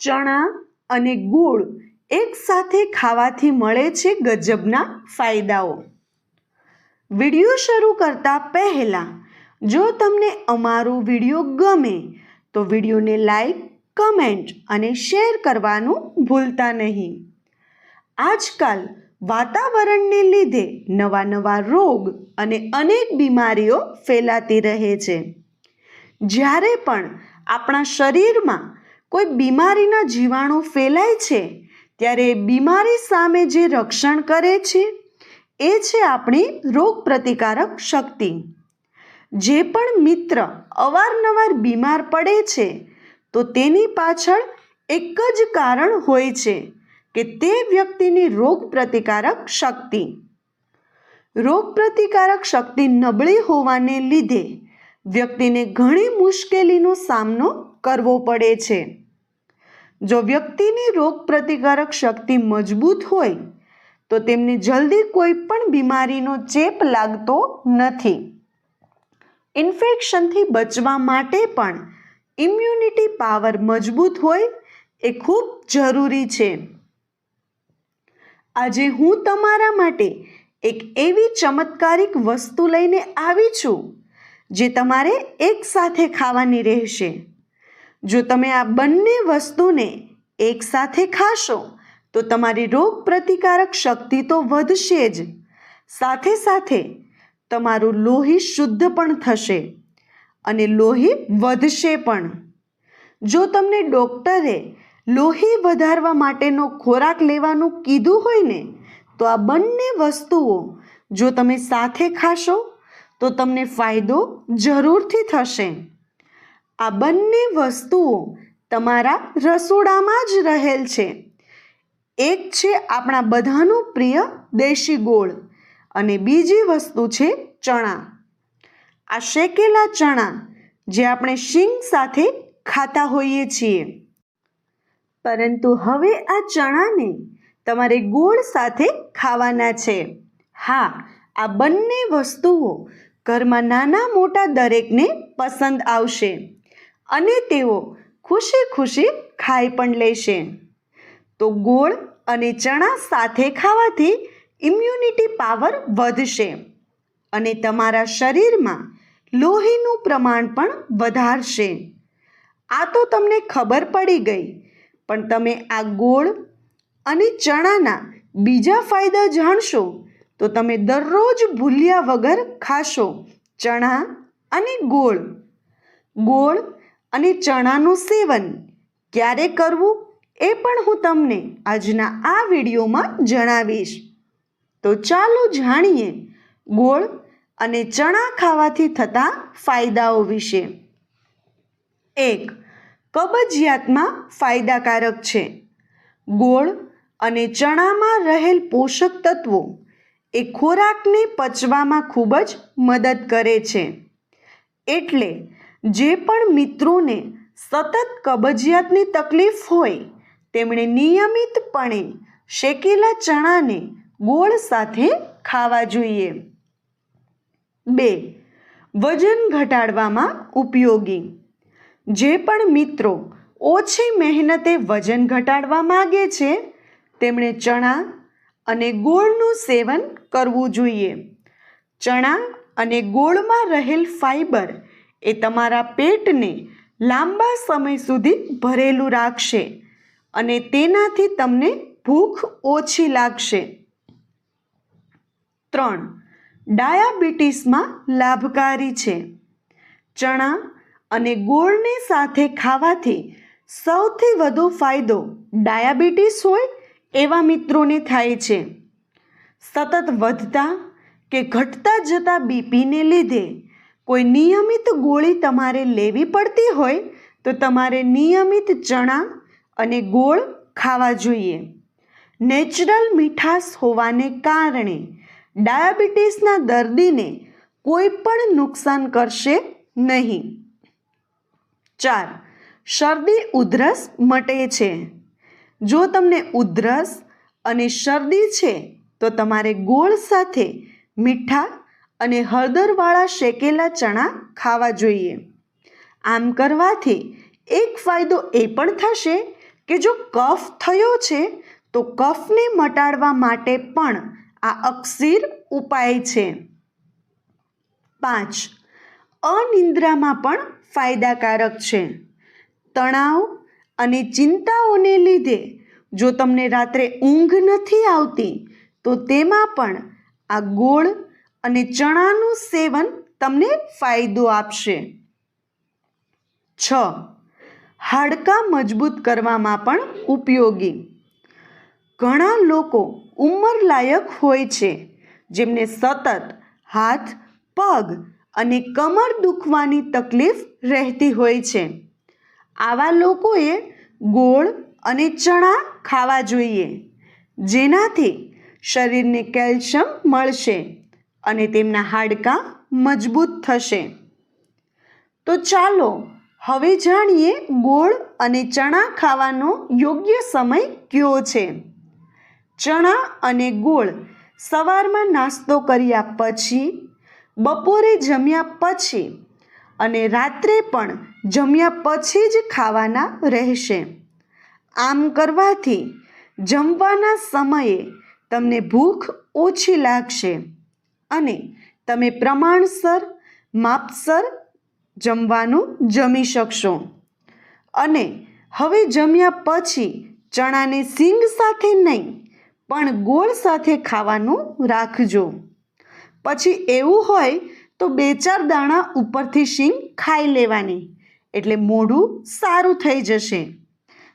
ચણા અને ગોળ એકસાથે ખાવાથી મળે છે ગજબના ફાયદાઓ. વીડિયો શરૂ કરતા પહેલાં, જો તમને અમારો વીડિયો ગમે, તો વિડીયોને લાઈક, કમેન્ટ અને શેર કરવાનું ભૂલતા નહીં. આજકાલ વાતાવરણને લીધે નવા નવા રોગ અને અનેક બીમારીઓ ફેલાતી રહે છે. જ્યારે પણ આપણા શરીરમાં કોઈ બીમારીના જીવાણુ ફેલાય છે, ત્યારે બીમારી સામે જે રક્ષણ કરે છે, એ છે આપણી રોગ પ્રતિકારક શક્તિ. જે પણ મિત્ર અવારનવાર બીમાર પડે છે, તો તેની પાછળ એક જ કારણ હોય છે કે તે વ્યક્તિની રોગ પ્રતિકારક શક્તિ. રોગ પ્રતિકારક શક્તિ નબળી હોવાને લીધે વ્યક્તિને ઘણી મુશ્કેલીનો સામનો કરવો પડે છે. જો વ્યક્તિની રોગ પ્રતિકારક શક્તિ મજબૂત હોય, તો તેમને જલ્દી કોઈ પણ બીમારીનો ચેપ લાગતો નથી. ઇન્ફેક્શનથી બચવા માટે પણ ઇમ્યુનિટી પાવર મજબૂત હોય એ ખૂબ જરૂરી છે. આજે હું તમારા માટે એક એવી ચમત્કારિક વસ્તુ લઈને આવી છું, જે તમારે એકસાથે ખાવાની રહેશે. જો તમે આ બંને વસ્તુને એકસાથે ખાશો, તો તમારી રોગ પ્રતિકારક શક્તિ તો વધશે જ. સાથે સાથે તમારું લોહી શુદ્ધ પણ થશે અને લોહી વધશે પણ. જો તમને ડૉક્ટરે લોહી વધારવા માટેનો ખોરાક લેવાનું કીધું હોય ને, તો આ બંને વસ્તુઓ જો તમે સાથે ખાશો, તો તમને ફાયદો જરૂરથી થશે. આ બંને વસ્તુઓ તમારા રસોડામાં જ રહેલ છે. એક છે આપણા બધાનું પ્રિય દેશી ગોળ અને બીજી વસ્તુ છે ચણા. આ શેકેલા ચણા જે આપણે શીંગ સાથે ખાતા હોઈએ છીએ. પરંતુ હવે આ ચણાને તમારે ગોળ સાથે ખાવાના છે. હા, આ બંને વસ્તુઓ ઘરમાં નાના મોટા દરેકને પસંદ આવશે. અને તેઓ ખુશી ખુશી ખાઈ પણ લેશે તો ગોળ અને ચણા સાથે ખાવાથી ઇમ્યુનિટી પાવર વધશે અને તમારા શરીરમાં લોહીનું પ્રમાણ પણ વધારશે. આ તો તમને ખબર પડી ગઈ, પણ તમે આ ગોળ અને ચણાના બીજા ફાયદા જાણશો તો તમે દરરોજ ભૂલ્યા વગર ખાશો ચણા અને ગોળ. ગોળ અને ચણાનું સેવન. ક્યારે કરવું એ પણ હું તમને આજના આ વિડીયોમાં જણાવીશ. તો ચાલો જાણીએ ગોળ અને ચણા ખાવાથી થતા ફાયદાઓ વિશે. એક, કબજિયાતમાં ફાયદાકારક છે. ગોળ અને ચણામાં રહેલ પોષક તત્વો એ ખોરાકને પચવામાં ખૂબ જ મદદ કરે છે. એટલે જે પણ મિત્રોને સતત કબજિયાતની તકલીફ હોય, તેમણે નિયમિતપણે શેકેલા ચણાને ગોળ સાથે ખાવા જોઈએ. બે, વજન ઘટાડવામાં ઉપયોગી. જે પણ મિત્રો ઓછી મહેનતે વજન ઘટાડવા માગે છે, તેમણે ચણા અને ગોળનું સેવન કરવું જોઈએ. ચણા અને ગોળમાં રહેલ ફાઈબર એ તમારા પેટને લાંબા સમય સુધી ભરેલું રાખશે અને તેનાથી તમને ભૂખ ઓછી લાગશે. ત્રણ, ડાયાબિટીસમાં લાભકારી છે. ચણા અને ગોળને સાથે ખાવાથી સૌથી વધુ ફાયદો ડાયાબિટીસ હોય એવા મિત્રોને થાય છે. સતત વધતા કે ઘટતા જતા બીપીને લીધે કોઈ નિયમિત ગોળી તમારે લેવી પડતી હોય તો તમારે નિયમિત ચણા અને ગોળ ખાવા જોઈએ. નેચરલ મીઠાશ હોવાને કારણે ડાયાબિટીસના દર્દીને કોઈ પણ નુકસાન કરશે નહીં. ચાર, શરદી ઉધરસ મટે છે. જો તમને ઉધરસ અને શરદી છે તો તમારે ગોળ સાથે મીઠા અને હળદરવાળા શેકેલા ચણા ખાવા જોઈએ. આમ કરવાથી એક ફાયદો એ પણ થશે કે જો કફ થયો છે, તો કફને મટાડવા માટે પણ આ અક્ષીર ઉપાય છે. પાંચ, અનિંદ્રામાં પણ ફાયદાકારક છે. તણાવ અને ચિંતાઓને લીધે જો તમને રાત્રે ઊંઘ નથી આવતી, તો તેમાં પણ આ ગોળ અને ચણાનું સેવન તમને ફાયદો આપશે. છ. હાડકાં મજબૂત કરવામાં પણ ઉપયોગી. ઘણા લોકો ઉંમરલાયક હોય છે, જેમને સતત હાથ, પગ અને કમર દુખવાની તકલીફ રહેતી હોય છે. આવા લોકોએ ગોળ અને ચણા ખાવા જોઈએ, જેનાથી શરીરને કેલ્શિયમ મળશે. અને તેમના હાડકાં મજબૂત થશે. તો ચાલો હવે જાણીએ ગોળ અને ચણા ખાવાનો યોગ્ય સમય કયો છે. ચણા અને ગોળ સવારમાં નાસ્તો કર્યા પછી, બપોરે જમ્યા પછી અને રાત્રે પણ જમ્યા પછી જ ખાવાના રહેશે. આમ કરવાથી જમવાના સમયે તમને ભૂખ ઓછી લાગશે. અને તમે પ્રમાણસર, માપસર જમવાનું જમી શકશો. અને હવે જમ્યા પછી ચણાને સિંગ સાથે નહીં, પણ ગોળ સાથે ખાવાનું રાખજો. પછી એવું હોય તો બે ચાર દાણા ઉપરથી શીંગ ખાઈ લેવાની, એટલે મોઢું સારું થઈ જશે.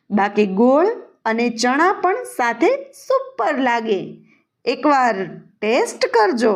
બાકી ગોળ અને ચણા પણ સાથે સુપર લાગે. એકવાર ટેસ્ટ કરજો.